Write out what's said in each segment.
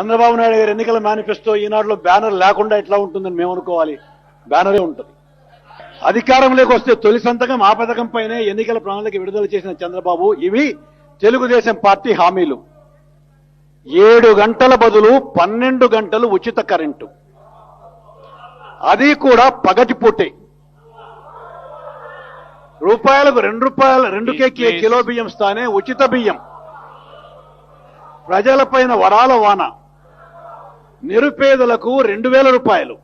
చంద్రబాబు నాయుడు గారి ఎన్నికల మేనిఫెస్టో ఈనాడులో బ్యానర్ లేకుండా ఎట్లా ఉంటుందని మేము అనుకోవాలి. బ్యానరే ఉంటుంది. అధికారంలోకి వస్తే తొలి సంతకం ఆ పథకం పైనే ఎన్నికల ప్రణాళిక విడుదల చేసిన చంద్రబాబు. ఇవి తెలుగుదేశం పార్టీ హామీలు. ఏడు గంటల బదులు పన్నెండు గంటలు ఉచిత కరెంటు. అది కూడా పగటిపూటే. రూపాయలకు రెండు రూపాయల రెండు కేకే. కిలో బియ్యం స్థానే ఉచిత బియ్యం. ప్రజలపైన వరాల వాన. నిరుపేదలకు రెండు వేల రూపాయలు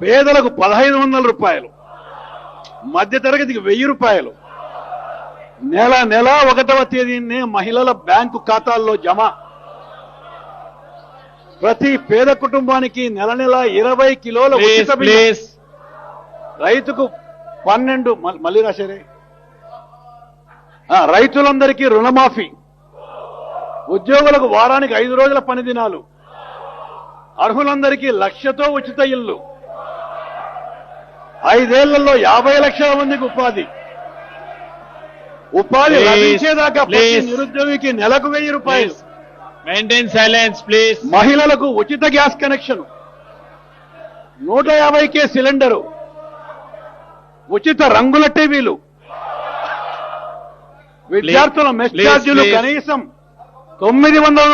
పేదలకు పదహైదు వందల రూపాయలు మధ్యతరగతికి వెయ్యి రూపాయలు. నెల నెల ఒకటవ తేదీనే మహిళల బ్యాంకు ఖాతాల్లో జమ. ప్రతి పేద కుటుంబానికి నెల నెల ఇరవై కిలోల రైతుకు పన్నెండు మళ్ళీ రాశారే. రైతులందరికీ రుణమాఫీ. ఉద్యోగులకు వారానికి ఐదు రోజుల పని దినాలు. అర్హులందరికీ లక్షతో ఉచిత ఇల్లు. ఐదేళ్ళలో యాభై లక్షల మందికి ఉపాధి. ఉపాధి లభించేదాకా. నిరుద్యోగికి నెలకు వెయ్యి రూపాయలు. మెయింటైన్ సైలెన్స్ ప్లీజ్ మహిళలకు ఉచిత గ్యాస్ కనెక్షన్. నూట యాభైకే సిలిండరు. ఉచిత రంగుల టీవీలు. విద్యార్థుల మెస్ ఛార్జీలు. కనీసం తొమ్మిది వందల